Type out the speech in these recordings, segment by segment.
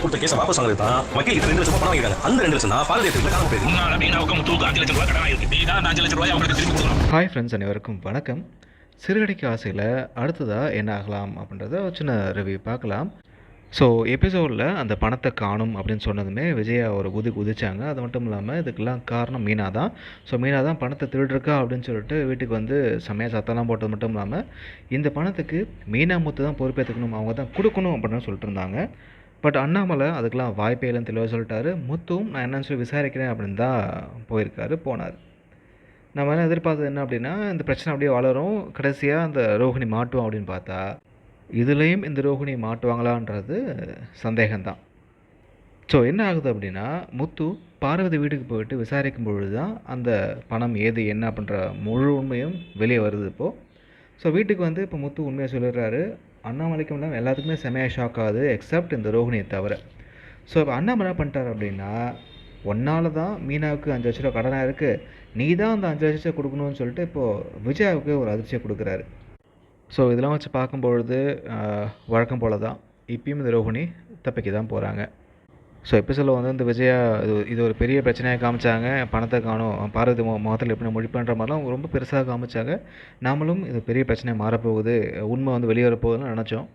கொடுத்த கேஸை வாபஸ் வாங்குறது தான் வக்கீல் கிட்ட ரெண்டு லட்சம் ரூபாய் பணம் வாங்கிருக்காங்க அந்த ரெண்டு லட்சம் தான் பாரதிய திரும்ப காணாம போயிருக்கு முன்னாள் மீனாவுக்கு முத்துவுக்கு அஞ்சு லட்சம் ரூபாய் கடன் இருக்கு. நீ தான் அந்த அஞ்சு லட்சம் ரூபாய் அவங்களுக்கு திருப்பி கொடுக்கணும் ஹாய் ஃப்ரெண்ட்ஸ் அனைவருக்கும் வணக்கம். சிறுகடைக்கு ஆசையில் அடுத்ததாக என்ன ஆகலாம் அப்படின்றத ஒரு சின்ன ரிவ்யூ பார்க்கலாம். ஸோ எபிசோடில் அந்த பணத்தை காணும் அப்படின்னு சொன்னதுமே விஜயா ஒரு குதி குதிச்சாங்க. அது மட்டும் இல்லாமல் இதுக்கெல்லாம் காரணம் மீனா தான். ஸோ மீனா தான் பணத்தை திருடிருக்கா அப்படின்னு சொல்லிட்டு வீட்டுக்கு வந்து செம்மையாக சத்தம்லாம் போட்டது மட்டும் இல்லாமல் இந்த பணத்துக்கு மீனா முத்து தான் பொறுப்பேற்றுக்கணும் அவங்க தான் கொடுக்கணும் அப்படின்னு சொல்லிட்டு இருந்தாங்க. பட் அண்ணாமலை அதுக்கெல்லாம் வாய்ப்பே இல்லைன்னு தெளிவாக சொல்லிட்டாரு. முத்துவும் நான் என்னன்னு சொல்லி விசாரிக்கிறேன் அப்படின்னு தான் போயிருக்காரு போனார். நம்ம என்ன எதிர்பார்த்தது என்ன அப்படின்னா இந்த பிரச்சனை அப்படியே வளரும். கடைசியாக அந்த ரோஹிணி மாட்டுவோம் அப்படின்னு பார்த்தா இதுலேயும் இந்த ரோஹிணி மாட்டுவாங்களான்றது சந்தேகம்தான். ஸோ என்ன ஆகுது அப்படின்னா முத்து பார்வதி வீட்டுக்கு போயிட்டு விசாரிக்கும் பொழுது தான் அந்த பணம் ஏது என்ன அப்படின்ற முழு உண்மையும் வெளியே வருது இப்போது ஸோ வீட்டுக்கு வந்து இப்போ முத்து உண்மையாக சொல்லிடுறாரு. அண்ணாமலைக்கும் இல்லாமல் எல்லாத்துக்குமே செமையாக ஷாக் ஆகுது எக்ஸப்ட் இந்த ரோஹிணியை தவிர. ஸோ இப்போ அண்ணாமலை என்ன பண்ணிட்டார் அப்படின்னா ஒன்னால தான் மீனாவுக்கு அஞ்சு லட்ச ரூபா கடனாக இருக்குது நீ தான் அந்த அஞ்சு லட்சம் கொடுக்கணும்னு சொல்லிட்டு இப்போது விஜயாவுக்கு ஒரு அதிர்ச்சியை கொடுக்குறாரு. ஸோ இதெல்லாம் வச்சு பார்க்கும்பொழுது வழக்கம் போல் தான் இப்பயும் இந்த ரோஹிணி தப்பிக்க தான் போகிறாங்க ஸோ எபிசோடில் வந்து இந்த விஜயா இது இது ஒரு பெரிய பிரச்சனையாக காமிச்சாங்க. பணத்தை காணும் பாரதி மு முகத்தில் எப்படி முடிப்புன்ற மாதிரிலாம் ரொம்ப பெருசாக காமிச்சாங்க. நாமளும் இது பெரிய பிரச்சனையாக மாறப்போகுது. உண்மை வந்து வெளியே வரப்போகுதுன்னு நினச்சோம்.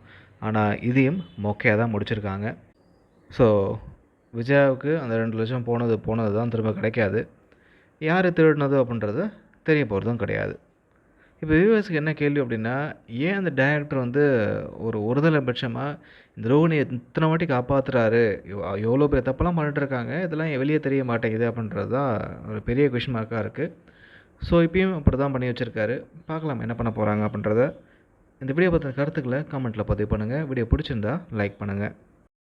ஆனால் இதையும் மொக்கையாக தான் முடிச்சிருக்காங்க. ஸோ விஜயாவுக்கு அந்த ரெண்டு லட்சம் போனது போனது தான் திரும்ப கிடைக்காது. யார் திருடினது அப்படின்றது தெரிய போகிறதும் கிடையாது. இப்போ வியூவர்ஸுக்கு என்ன கேள்வி அப்படின்னா ஏன் அந்த டைரக்டர் வந்து ஒரு ஒருதலை பட்சமாக இந்த ரோஹிணியை இத்தனை வாட்டி காப்பாற்றுறாரு எவ்வளோ பெரிய தப்பெல்லாம் பண்ணிட்டுருக்காங்க இதெல்லாம் வெளியே தெரிய மாட்டேங்குது அப்படின்றது தான் ஒரு பெரிய கொஷின் மார்க்காக இருக்குது ஸோ இப்பயும் அப்படி தான் பண்ணி வச்சுருக்காரு. பார்க்கலாம் என்ன பண்ண போகிறாங்க அப்படின்றத. இந்த வீடியோ பற்றின கருத்துக்களை கமெண்ட்டில் பதிவு பண்ணுங்கள் வீடியோ பிடிச்சிருந்தா லைக் பண்ணுங்கள்